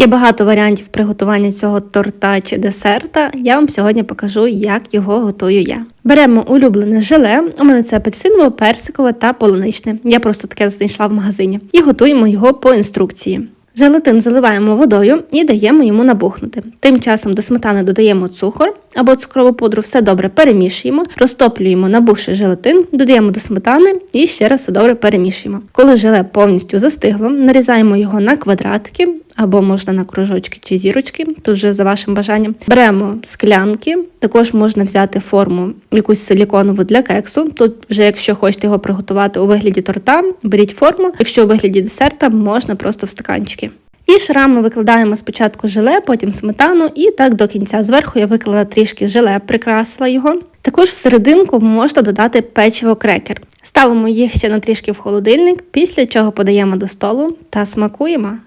Є багато варіантів приготування цього торта чи десерта. Я вам сьогодні покажу, як його готую я. Беремо улюблене желе, у мене це апельсинове, персикове та полуничне. Я просто таке знайшла в магазині. І готуємо його по інструкції. Желатин заливаємо водою і даємо йому набухнути. Тим часом до сметани додаємо цукор або цукрову пудру, все добре перемішуємо, розтоплюємо набухший желатин, додаємо до сметани і ще раз все добре перемішуємо. Коли желе повністю застигло, нарізаємо його на квадратики або можна на кружочки чи зірочки, тут вже за вашим бажанням. Беремо склянки, також можна взяти форму якусь силіконову для кексу. Тут вже, якщо хочете його приготувати у вигляді торта, беріть форму. Якщо у вигляді десерта, можна просто в стаканчики. І шрами викладаємо спочатку желе, потім сметану, і так до кінця. Зверху я виклала трішки желе, прикрасила його. Також всерединку можна додати печиво крекер. Ставимо їх ще на трішки в холодильник, після чого подаємо до столу та смакуємо.